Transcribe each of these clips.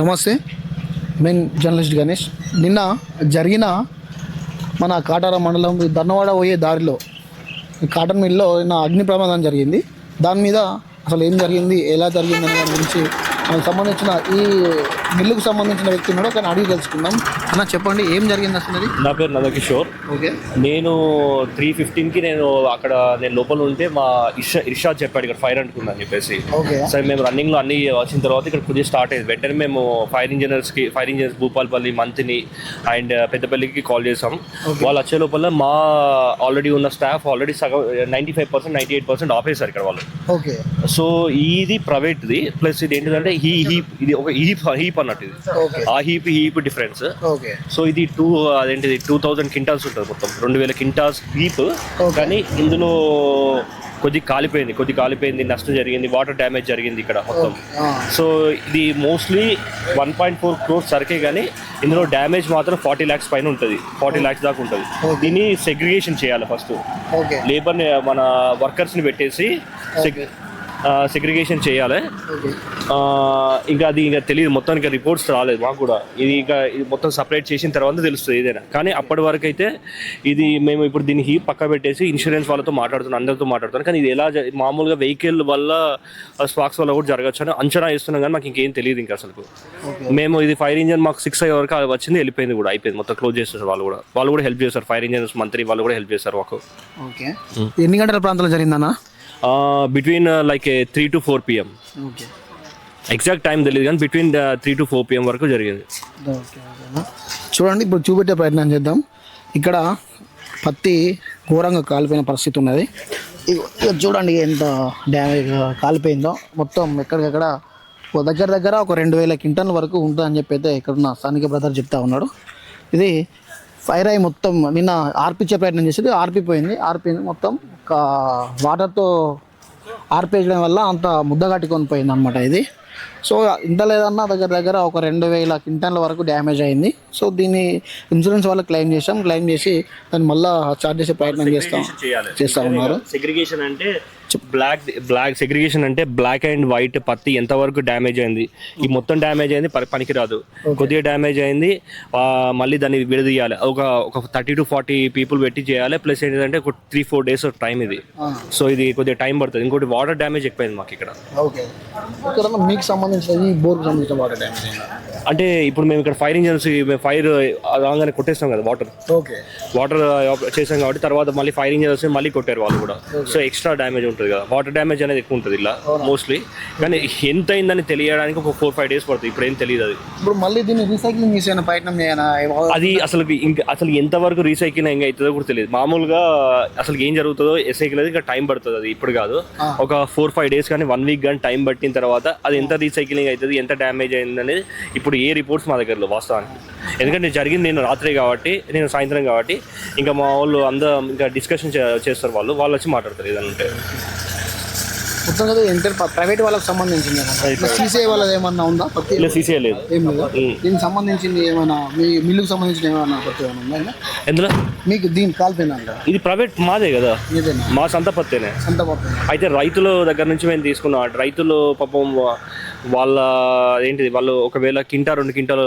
నమస్తే. Main journalist Ganesh. నిన్న జరిగిన మన కాటార మండలం ధన్నవాడ పోయే దారిలో కాటన్ మిల్లో నిన్న అగ్ని ప్రమాదం జరిగింది. దాని మీద అసలు ఏం జరిగింది ఎలా జరిగింది అనే దాని గురించి మనకు సంబంధించిన ఈ మిల్లుకు సంబంధించిన వ్యక్తి ఉన్నాడు కానీ అడిగి తెలుసుకుందాం. అన్న చెప్పండి ఏం జరిగింది అసలు అది నా పేరు నందకిషోర్ ఓకే. నేను త్రీ ఫిఫ్టీన్కి నేను అక్కడ నేను లోపల ఉంటే మా ఇర్షా ఇర్షాద్ చెప్పాడు ఇక్కడ ఫైర్ అంటుకుందని చెప్పేసి. ఓకే. సరే మేము రన్నింగ్లో అన్ని వచ్చిన తర్వాత ఇక్కడ కొద్దిగా స్టార్ట్ అయ్యింది వెంటనే మేము fire ఇంజనీర్స్కి fire engineers Bhupalpalli Manthani and పెద్దపల్లికి call చేసాం వాళ్ళు వచ్చే లోపల మా ఆల్రెడీ ఉన్న స్టాఫ్ ఆల్రెడీ సగం ninety five percent ninety eight percent ఆపేశారు ఇక్కడ వాళ్ళు. ఓకే. సో ఇది ప్రైవేట్ది ప్లస్ ఇది ఏంటంటే హీ హీప్ ఇది ఒక హీప్ హీప్ అన్నట్టు ఇది. ఆ హీప్ హీప్ డిఫరెన్స్. సో ఇది టూ అదేంటిది టూ థౌజండ్ కింటాల్స్ ఉంటుంది మొత్తం. రెండు వేల కింటాల్స్ హీప్. కానీ ఇందులో కొద్ది కాలిపోయింది కొద్ది కాలిపోయింది నష్టం జరిగింది వాటర్ డ్యామేజ్ జరిగింది ఇక్కడ మొత్తం. సో ఇది mostly one point four crores సరికే కానీ ఇందులో డ్యామేజ్ మాత్రం ఫార్టీ ల్యాక్స్ పైన ఉంటుంది. ఫార్టీ ల్యాక్స్ దాకా ఉంటుంది. దీన్ని సెగ్రిగేషన్ చేయాలి ఫస్ట్. లేబర్ని మన వర్కర్స్ని పెట్టేసి సెగ్రిగేషన్ చేయాలి. ఇంకా అది ఇంకా తెలియదు. మొత్తం ఇంకా రిపోర్ట్స్ రాలేదు మాకు కూడా. ఇది ఇంకా ఇది మొత్తం సపరేట్ చేసిన తర్వాత తెలుస్తుంది ఏదైనా. కానీ అప్పటి వరకు అయితే ఇది మేము ఇప్పుడు దీన్ని హీ పక్క పెట్టేసి ఇన్సూరెన్స్ వాళ్ళతో మాట్లాడుతున్నాం అందరితో మాట్లాడుతున్నాం. కానీ ఇది ఎలా మామూలుగా వెహికల్ వల్ల స్పాక్స్ వల్ల కూడా జరగచ్చు అని అంచనా వేస్తున్నాం కానీ మాకు ఇంకేం తెలియదు ఇంకా అసలు మేము ఇది ఫైర్ ఇంజన్ మాకు సిక్స్ అయ్యే వరకు అది వచ్చింది వెళ్ళిపోయింది కూడా అయిపోయింది. మొత్తం క్లోజ్ చేస్తారు వాళ్ళు కూడా. వాళ్ళు కూడా హెల్ప్ చేస్తారు. ఫైర్ ఇంజన్స్ మంత్రి వాళ్ళు కూడా హెల్ప్ చేస్తారు మాకు. ఓకే ఎన్ని గంటల ప్రాంతంలో జరిగిందన్నా? Between like three to four PM okay exact time తెలియదు కానీ between three to four PM వరకు జరిగింది. చూడండి ఇప్పుడు చూపెట్టే ప్రయత్నం చేద్దాం. ఇక్కడ పత్తి ఘోరంగా కాలిపోయిన పరిస్థితి ఉన్నది. చూడండి ఎంత డ్యామేజ్ కాలిపోయిందో. మొత్తం ఎక్కడికక్కడ ఓ దగ్గర దగ్గర ఒక రెండు వేల క్వింటల్ వరకు ఉంటుందని చెప్పి అయితే ఇక్కడున్న స్థానిక బ్రదర్ చెప్తా ఉన్నాడు. ఇది ఫైర్ అయ్యి మొత్తం నిన్న ఆర్పించే ప్రయత్నం చేసేది ఆర్పిపోయింది ఆర్పింది మొత్తం ఒక వాటర్తో ఆర్పేయడం వల్ల అంత ముద్దగాటి కట్టుకొని పోయింది అనమాట ఇది. సో ఇంత లేదన్నా దగ్గర దగ్గర ఒక రెండు వేల క్వింటన్ల వరకు డ్యామేజ్ అయింది. సో దీన్ని ఇన్సూరెన్స్ వాళ్ళు క్లెయిమ్ చేసాం క్లెయిమ్ చేసి దాన్ని మళ్ళీ చార్జ్ చేసే ప్రయత్నం చేస్తాం. చేస్తా ఉన్నారు. సెగ్రిగేషన్ అంటే బ్లాక్ బ్లాక్ సెగ్రిగేషన్ అంటే బ్లాక్ అండ్ వైట్ పత్తి ఎంత వరకు డ్యామేజ్ అయింది. ఈ మొత్తం డ్యామేజ్ అయింది పని- పనికిరాదు. కొద్దిగా డ్యామేజ్ అయింది. మళ్ళీ దాన్ని విడదీయాలి. ఒక ఒక థర్టీ టు ఫార్టీ పీపుల్ పెట్టి చేయాలి. ప్లస్ ఏంటంటే ఒక త్రీ ఫోర్ డేస్ టైం ఇది. సో ఇది కొద్దిగా టైం పడుతుంది. ఇంకోటి వాటర్ డ్యామేజ్ ఎక్కువైంది మాకు ఇక్కడ ఓకే ఇక్కడ మీకు సంబంధించిన ఈ బోర్కు సంబంధించిన వాటర్ డ్యామేజ్ అయిందా అంటే ఇప్పుడు మేము ఇక్కడ ఫైర్ ఇంజన్స్ మేము ఫైర్ రాగానే కొట్టేస్తాం కదా వాటర్ ఓకే. వాటర్ చేసాం కాబట్టి తర్వాత మళ్ళీ ఫైర్ ఇంజన్స్ మళ్ళీ కొట్టారు వాళ్ళు కూడా. సో ఎక్స్ట్రా డ్యామేజ్ ఉంటుంది కదా. వాటర్ డ్యామేజ్ అనేది ఎక్కువ ఉంటుంది ఇలా మోస్ట్లీ కానీ ఎంత అయిందని తెలియడానికి ఒక ఫోర్ ఫైవ్ డేస్ పడుతుంది. ఇప్పుడు ఏం తెలియదు అది. ఇప్పుడు మళ్ళీ దీన్ని రీసైక్లింగ్ చేసే ప్రయత్నం అది అసలు ఇంకా అసలు ఎంతవరకు రీసైకిల్ ఇంకా అవుతుందో కూడా తెలియదు. మామూలుగా అసలు ఏం జరుగుతుందో ఎస్ఐకిల్ అది ఇంకా టైం పడుతుంది అది. ఇప్పుడు కాదు. ఒక ఫోర్ ఫైవ్ డేస్ కానీ వన్ వీక్ కానీ టైం పట్టిన తర్వాత అది ఎంత ఎంత రీసైక్లింగ్ అవుతుంది ఎంత డ్యామేజ్ అయింది అనేది ఇప్పుడు ఏ రిపోర్ట్స్ మా దగ్గర లేవు వాస్తవానికి. ఎందుకంటే జరిగింది నేను రాత్రి కాబట్టి నేను సాయంత్రం కాబట్టి ఇంకా మా వాళ్ళు అందరూ ఇంకా డిస్కషన్ చేస్తారు వాళ్ళు వాళ్ళు వచ్చి మాట్లాడతారు ఏదంటే మొత్తం కదా ఇంటర్ ప్రైవేట్ వాళ్ళకి సంబంధించింది సీసీఐ వాళ్ళది ఏమన్నా ఉందా? పత్తి ఇలా సీసీ లేదు. ఏం లేదా? దీనికి సంబంధించింది ఏమైనా మీ మిల్లుకు సంబంధించిన ఏమైనా పత్తి ఏమైనా ఉందా ఎందులో? మీకు దీని కాల్పోయిందా ఇది ప్రైవేట్ మాదే కదా. మా సంత పత్తేనే. సొంత పత్తి అయితే రైతుల దగ్గర నుంచి మేము తీసుకున్నాం. రైతులు పాపం వాళ్ళ ఏంటిది వాళ్ళు ఒకవేళ కింటా రెండు కింటాలు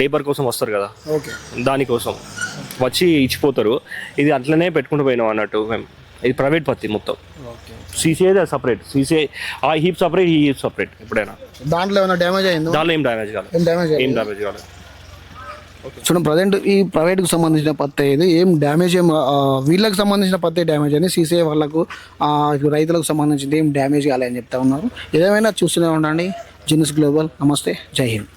లేబర్ కోసం వస్తారు కదా. ఓకే. దానికోసం. వచ్చి ఇచ్చిపోతారు. ఇది అట్లనే పెట్టుకుంటూ పోయినాం అన్నట్టు మేము. ఇది ప్రైవేట్ పత్తి మొత్తం. సీసీఐ సపరేట్ సీసీఐ ఆ హీప్ సపరేట్ ఈ హీప్ సపరేట్ ఎప్పుడైనా. దాంట్లో ఏమైనా డ్యామేజ్ అయిందో? దానిలో ఏం డ్యామేజ్ కాలేదు. ఏం డ్యామేజ్ ఏం డ్యామేజ్ కాలేదు. చూడండి ప్రజెంట్ ఈ ప్రైవేట్కి సంబంధించిన పత్తి ఇది. ఏం డ్యామేజ్ ఏం వీళ్ళకి సంబంధించిన పత్తి డ్యామేజ్ అని సీసీఐ వాళ్ళకు రైతులకు సంబంధించింది ఏం డ్యామేజ్ కాలేదని చెప్తా ఉన్నారు. ఏదేమైనా చూస్తూనే ఉండండి. జినిస్ గ్లోబల్ నమస్తే జై హింద్.